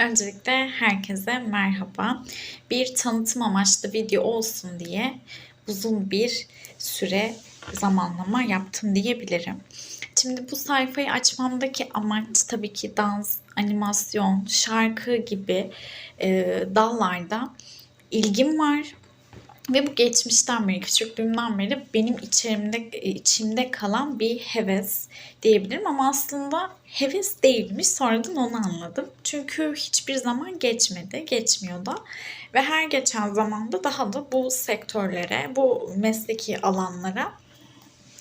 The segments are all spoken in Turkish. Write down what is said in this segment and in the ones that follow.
Öncelikle herkese merhaba. Bir tanıtım amaçlı video olsun diye uzun bir süre zamanlama yaptım diyebilirim. Şimdi bu sayfayı açmamdaki amaç tabii ki dans, animasyon, şarkı gibi e, dallarda ilgim var. Ve bu geçmişten beri, küçüklüğümden beri benim içerimde, içimde kalan bir heves diyebilirim. Ama aslında heves değilmiş. Sonradan onu anladım. Çünkü hiçbir zaman geçmedi, geçmiyor da. Ve her geçen zamanda daha da bu sektörlere, bu mesleki alanlara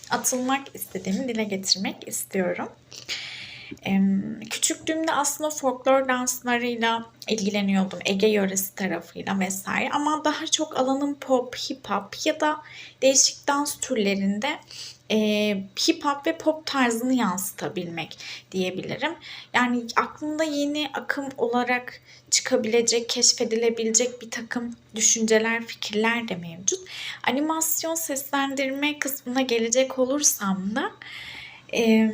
atılmak istediğimi dile getirmek istiyorum. Küçüklüğümde aslında folklor danslarıyla ilgileniyordum. Ege yöresi tarafıyla vesaire. Ama daha çok alanım pop, hip hop ya da değişik dans türlerinde e, hip hop ve pop tarzını yansıtabilmek diyebilirim. Yani aklımda yeni akım olarak çıkabilecek, keşfedilebilecek bir takım düşünceler, fikirler de mevcut. Animasyon seslendirme kısmına gelecek olursam da e,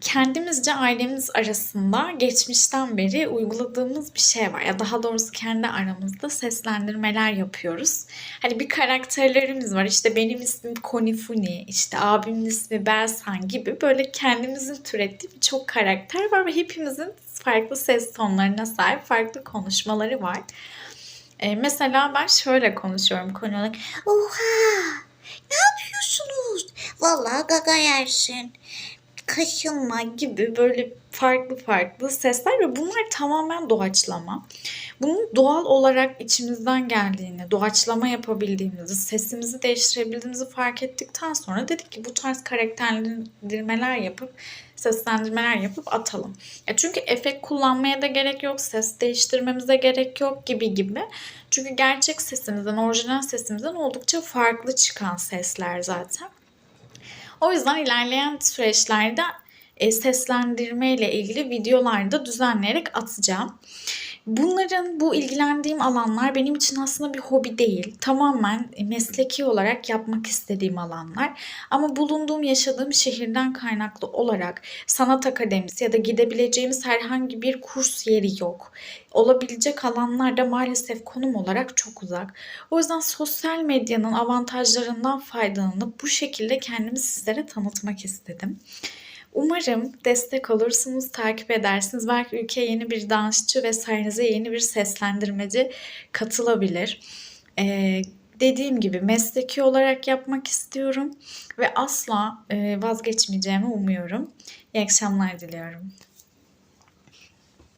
kendimizce ailemiz arasında geçmişten beri uyguladığımız bir şey var. Ya daha doğrusu kendi aramızda seslendirmeler yapıyoruz. Hani bir karakterlerimiz var. İşte benim ismim Konifuni, işte abimin ismi Belsan gibi böyle kendimizin türettiği birçok karakter var ve hepimizin farklı ses tonlarına sahip farklı konuşmaları var. Ee, mesela ben şöyle konuşuyorum konu olarak. Oha! Ne yapıyorsunuz? Vallahi gaga yersin. Kaşınma gibi böyle farklı farklı sesler ve bunlar tamamen doğaçlama. Bunun doğal olarak içimizden geldiğini, doğaçlama yapabildiğimizi, sesimizi değiştirebildiğimizi fark ettikten sonra dedik ki bu tarz karakterlendirmeler yapıp seslendirmeler yapıp atalım. Ya çünkü efekt kullanmaya da gerek yok, ses değiştirmemize gerek yok gibi gibi. Çünkü gerçek sesimizden, orijinal sesimizden oldukça farklı çıkan sesler zaten. O yüzden ilerleyen süreçlerde e, seslendirme ile ilgili videolarda düzenleyerek atacağım. Bunların bu ilgilendiğim alanlar benim için aslında bir hobi değil. Tamamen mesleki olarak yapmak istediğim alanlar. Ama bulunduğum, yaşadığım şehirden kaynaklı olarak sanat akademisi ya da gidebileceğimiz herhangi bir kurs yeri yok. Olabilecek alanlar da maalesef konum olarak çok uzak. O yüzden sosyal medyanın avantajlarından faydalanıp bu şekilde kendimi sizlere tanıtmak istedim. Umarım destek olursunuz, takip edersiniz. Belki ülkeye yeni bir dansçı ve sayenizde yeni bir seslendirmeci katılabilir. Ee, dediğim gibi mesleki olarak yapmak istiyorum ve asla e, vazgeçmeyeceğimi umuyorum. İyi akşamlar diliyorum.